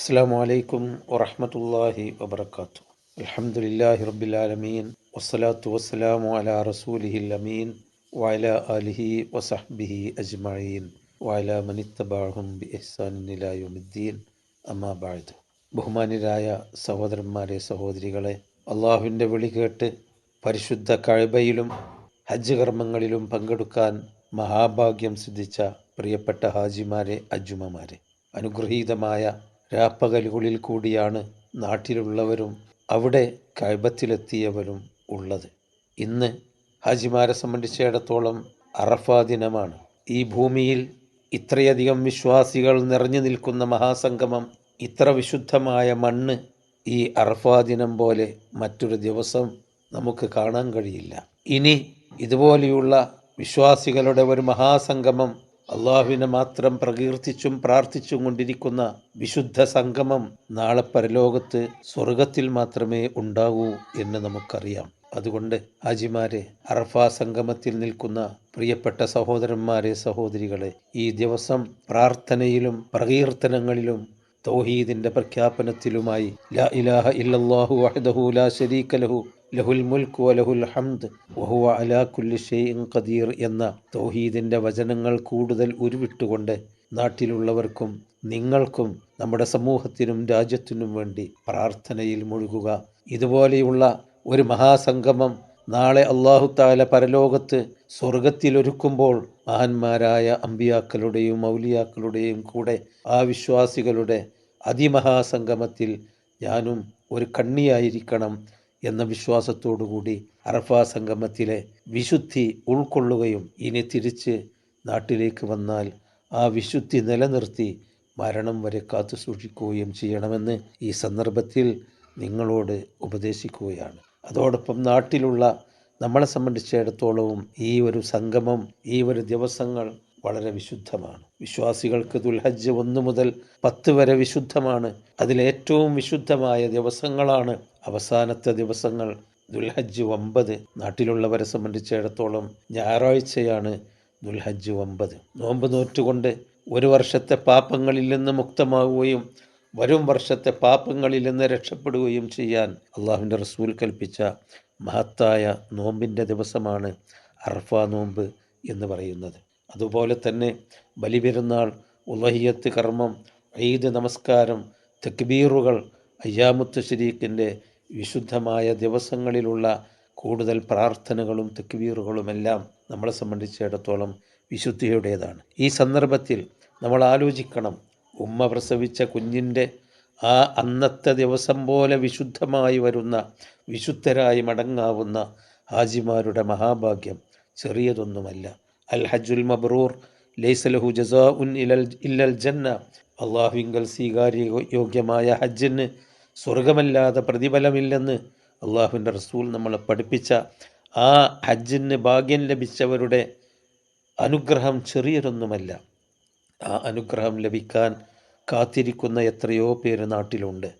അസ്സാം വലൈക്കും വറഹമത്തല്ലാഹി വബർക്കാത്തു അലഹമുല്ലാഹി റബ്ബിലാലമീൻ വസ്സലാത്തു വസ്സലാമു അലാ റസൂലിഹിൽ അമീൻ. വയല ആലിഹി വസഹ്ബിഹി അജ്മഈൻ. വയല മനിത്തബാഹും ബി ഇഹ്സാനിലായുദ്ദീൻ അമ്മാ ബഅദ്. ബഹുമാന്യരായ സഹോദരന്മാരെ സഹോദരികളെ അള്ളാഹുവിന്റെ വിളി കേട്ട് പരിശുദ്ധ കഴിബയിലും ഹജ്ജ് കർമ്മങ്ങളിലും പങ്കെടുക്കാൻ മഹാഭാഗ്യം സിദ്ധിച്ച പ്രിയപ്പെട്ട ഹാജിമാരെ അജുമമാരെ അനുഗ്രഹീതമായ രാപ്പകലുകളിൽ കൂടിയാണ് നാട്ടിലുള്ളവരും അവിടെ കൈബത്തിലെത്തിയവരും ഉള്ളത്. ഇന്ന് ഹാജിമാരെ സംബന്ധിച്ചിടത്തോളം അറഫാ ദിനമാണ്. ഈ ഭൂമിയിൽ ഇത്രയധികം വിശ്വാസികൾ നിറഞ്ഞു നിൽക്കുന്ന മഹാസംഗമം ഇത്ര വിശുദ്ധമായ മണ്ണ് ഈ അറഫാ ദിനം പോലെ മറ്റൊരു ദിവസം നമുക്ക് കാണാൻ കഴിയില്ല. ഇനി ഇതുപോലെയുള്ള വിശ്വാസികളുടെ ഒരു മഹാസംഗമം അള്ളാഹുവിനെ മാത്രം പ്രകീർത്തിച്ചും പ്രാർത്ഥിച്ചും കൊണ്ടിരിക്കുന്ന വിശുദ്ധ സംഗമം നാളെ പരലോകത്ത് സ്വർഗത്തിൽ മാത്രമേ ഉണ്ടാകൂ എന്ന് നമുക്കറിയാം. അതുകൊണ്ട് ഹാജിമാരെ അറഫ സംഗമത്തിൽ നിൽക്കുന്ന പ്രിയപ്പെട്ട സഹോദരന്മാരെ സഹോദരികളെ ഈ ദിവസം പ്രാർത്ഥനയിലും പ്രകീർത്തനങ്ങളിലും തൗഹീദിന്റെ പ്രഖ്യാപനത്തിലുമായി ലാ ഇലാഹ ഇല്ലല്ലാഹു വഹദഹു ലാ ശരീക ലഹു ലഹുൽ മുൽക്ക് വലഹുൽ ഹംദ് വഹുവ അലാ കുല്ലി ഷൈഇൻ ഖദീർ എന്ന തൗഹീദിന്റെ വചനങ്ങൾ കൂടുതൽ ഉരുവിട്ടുകൊണ്ട് നാട്ടിലുള്ളവർക്കും നിങ്ങൾക്കും നമ്മുടെ സമൂഹത്തിനും രാജ്യത്തിനും വേണ്ടി പ്രാർത്ഥനയിൽ മുഴുകുക. ഇതുപോലെയുള്ള ഒരു മഹാസംഗമം നാളെ അള്ളാഹു താല പരലോകത്ത് സ്വർഗത്തിലൊരുക്കുമ്പോൾ മഹാന്മാരായ അമ്പിയാക്കളുടെയും മൗലിയാക്കളുടെയും കൂടെ ആ വിശ്വാസികളുടെ അതിമഹാസംഗമത്തിൽ ഞാനും ഒരു കണ്ണിയായിരിക്കണം. എന്ന വിശ്വാസത്തോടുകൂടി അറഫ സംഗമത്തിലെ വിശുദ്ധി ഉൾക്കൊള്ളുകയും ഇനി തിരിച്ച് നാട്ടിലേക്ക് വന്നാൽ ആ വിശുദ്ധി നിലനിർത്തി മരണം വരെ കാത്തു സൂക്ഷിക്കുകയും ചെയ്യണമെന്ന് ഈ സന്ദർഭത്തിൽ നിങ്ങളോട് ഉപദേശിക്കുകയാണ്. അതോടൊപ്പം നാട്ടിലുള്ള നമ്മളെ സംബന്ധിച്ചിടത്തോളവും ഈ ഒരു സംഗമം ഈ ഒരു ദിവസങ്ങൾ വളരെ വിശുദ്ധമാണ്. വിശ്വാസികൾക്ക് ദുൽഹജ്ജ് ഒന്ന് മുതൽ പത്ത് വരെ വിശുദ്ധമാണ്. അതിലേറ്റവും വിശുദ്ധമായ ദിവസങ്ങളാണ് അവസാനത്തെ ദിവസങ്ങൾ. ദുൽഹജ്ജ് ഒമ്പത്. നാട്ടിലുള്ളവരെ സംബന്ധിച്ചിടത്തോളം ഞായറാഴ്ചയാണ് ദുൽഹജ്ജ് ഒമ്പത്. നോമ്പ് നോറ്റുകൊണ്ട് ഒരു വർഷത്തെ പാപങ്ങളിൽ നിന്ന് മുക്തമാവുകയും വരും വർഷത്തെ പാപങ്ങളിൽ നിന്ന് രക്ഷപ്പെടുകയും ചെയ്യാൻ അള്ളാഹുവിന്റെ റസൂൽ കൽപ്പിച്ച മഹത്തായ നോമ്പിന്റെ ദിവസമാണ് അർഫ നോമ്പ് എന്ന് പറയുന്നത്. അതുപോലെ തന്നെ ബലിപെരുന്നാൾ ഉലഹിയത്ത് കർമ്മം ഈദ് നമസ്കാരം തക്ബീറുകൾ അയ്യാമുത്ത് ശരീഖിന്റെ വിശുദ്ധമായ ദിവസങ്ങളിലുള്ള കൂടുതൽ പ്രാർത്ഥനകളും തക്ബീറുകളുമെല്ലാം നമ്മളെ സംബന്ധിച്ചിടത്തോളം വിശുദ്ധിയുടേതാണ്. ഈ സന്ദർഭത്തിൽ നമ്മൾ ആലോചിക്കണം ഉമ്മ പ്രസവിച്ച കുഞ്ഞിന്റെ ആ അന്നത്തെ ദിവസം പോലെ വിശുദ്ധമായി വരുന്ന വിശുദ്ധരായി മടങ്ങാവുന്ന ഹാജിമാരുടെ മഹാഭാഗ്യം ചെറിയതൊന്നുമല്ല. അൽ ഹജ്ജുൽ മബ്രൂർ ലൈസലഹു ജസാ ഉൻ ഇലൽ ഇല്ലൽ ജന്ന. അള്ളാഹുവിങ്കൽ സ്വീകാര്യ യോഗ്യമായ ഹജ്ജിന് സ്വർഗമല്ലാതെ പ്രതിഫലമില്ലെന്ന് അള്ളാഹുവിന്റെ റസൂൽ നമ്മളെ പഠിപ്പിച്ച ആ ഹജ്ജിന് ഭാഗ്യം ലഭിച്ചവരുടെ അനുഗ്രഹം ചെറിയൊരൊന്നുമല്ല ആ അനുഗ്രഹം ലഭിക്കാൻ കാത്തിരിക്കുന്ന എത്രയോ പേര് നാട്ടിലുണ്ട്.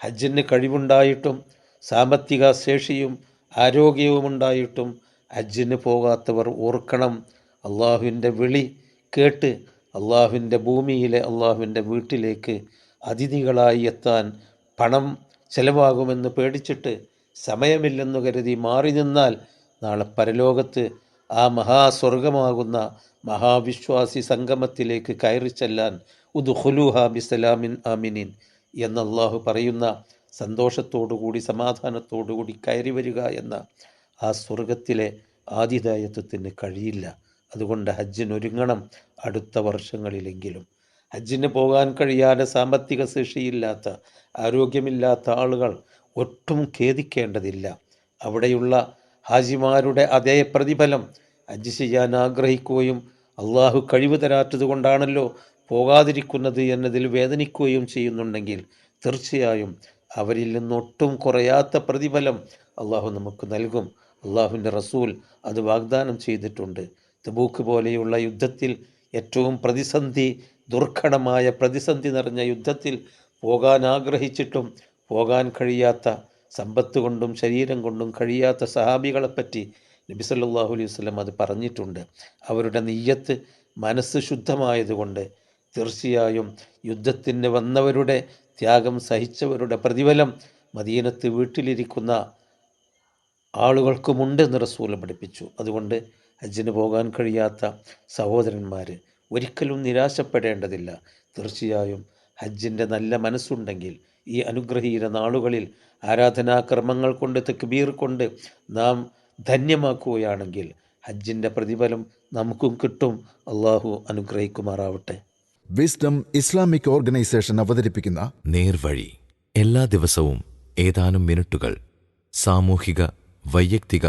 ഹജ്ജിന് കഴിവുണ്ടായിട്ടും സാമ്പത്തിക ശേഷിയും ആരോഗ്യവുമുണ്ടായിട്ടും ഹജ്ജിന് പോകാത്തവർ ഓർക്കണം. അള്ളാഹുവിന്റെ വിളി കേട്ട് അള്ളാഹുവിന്റെ ഭൂമിയിലെ അള്ളാഹുവിന്റെ വീട്ടിലേക്ക് അതിഥികളായി എത്താൻ പണം ചെലവാകുമെന്ന് പേടിച്ചിട്ട് സമയമില്ലെന്ന് കരുതി മാറി നിന്നാൽ നാളെ പരലോകത്ത് ആ മഹാസ്വർഗമാകുന്ന മഹാവിശ്വാസി സംഗമത്തിലേക്ക് കയറി ചെല്ലാൻ ഉദുഹുലുഹ ബിസലാമിൻ ആമിനിൻ എന്ന് അള്ളാഹു പറയുന്ന സന്തോഷത്തോടുകൂടി സമാധാനത്തോടുകൂടി കയറി വരിക എന്ന ആ സ്വർഗത്തിലെ ആതിഥേയത്വത്തിന് കഴിയില്ല. അതുകൊണ്ട് ഹജ്ജിനൊരുങ്ങണം അടുത്ത വർഷങ്ങളിലെങ്കിലും. ഹജ്ജിന് പോകാൻ കഴിയാതെ സാമ്പത്തിക ശേഷിയില്ലാത്ത ആരോഗ്യമില്ലാത്ത ആളുകൾ ഒട്ടും ഖേദിക്കേണ്ടതില്ല. അവിടെയുള്ള ഹാജിമാരുടെ അതേ പ്രതിഫലം ഹജ്ജ് ചെയ്യാൻ ആഗ്രഹിക്കുകയും അള്ളാഹു കഴിവ് തരാത്തത് കൊണ്ടാണല്ലോ പോകാതിരിക്കുന്നത് എന്നതിൽ വേദനിക്കുകയും ചെയ്യുന്നുണ്ടെങ്കിൽ തീർച്ചയായും അവരിൽ നിന്നൊട്ടും കുറയാത്ത പ്രതിഫലം അള്ളാഹു നമുക്ക് നൽകും. അള്ളാഹുവിന്റെ റസൂൽ അത് വാഗ്ദാനം ചെയ്തിട്ടുണ്ട്. തബൂക്ക് പോലെയുള്ള യുദ്ധത്തിൽ ഏറ്റവും പ്രതിസന്ധി ദുർഘടമായ പ്രതിസന്ധി നിറഞ്ഞ യുദ്ധത്തിൽ പോകാൻ ആഗ്രഹിച്ചിട്ടും പോകാൻ കഴിയാത്ത സമ്പത്ത് കൊണ്ടും ശരീരം കൊണ്ടും കഴിയാത്ത സഹാബികളെപ്പറ്റി നബി സല്ലാഹു അലൈഹി വസ്ലം അത് പറഞ്ഞിട്ടുണ്ട്. അവരുടെ നെയ്യത്ത് മനസ്സ് ശുദ്ധമായതുകൊണ്ട് തീർച്ചയായും യുദ്ധത്തിന് വന്നവരുടെ ത്യാഗം സഹിച്ചവരുടെ പ്രതിഫലം മദീനത്ത് വീട്ടിലിരിക്കുന്ന ആളുകൾക്കുമുണ്ട് എന്ന് റസൂല പഠിപ്പിച്ചു. അതുകൊണ്ട് ഹജ്ജിന് പോകാൻ കഴിയാത്ത സഹോദരന്മാർ ഒരിക്കലും നിരാശപ്പെടേണ്ടതില്ല. തീർച്ചയായും ഹജ്ജിന്റെ നല്ല മനസ്സുണ്ടെങ്കിൽ ഈ അനുഗ്രഹീത നാളുകളിൽ ആരാധനാക്രമങ്ങൾ കൊണ്ട് തെക്കുബീർ കൊണ്ട് നാം ധന്യമാക്കുകയാണെങ്കിൽ ഹജ്ജിന്റെ പ്രതിഫലം നമുക്കും കിട്ടും. അള്ളാഹു അനുഗ്രഹിക്കുമാറാവട്ടെ. വിസ്ഡം ഇസ്ലാമിക് ഓർഗനൈസേഷൻ അവതരിപ്പിക്കുന്ന നേർവഴി. എല്ലാ ദിവസവും ഏതാനും മിനിറ്റുകൾ സാമൂഹിക വൈയക്തിക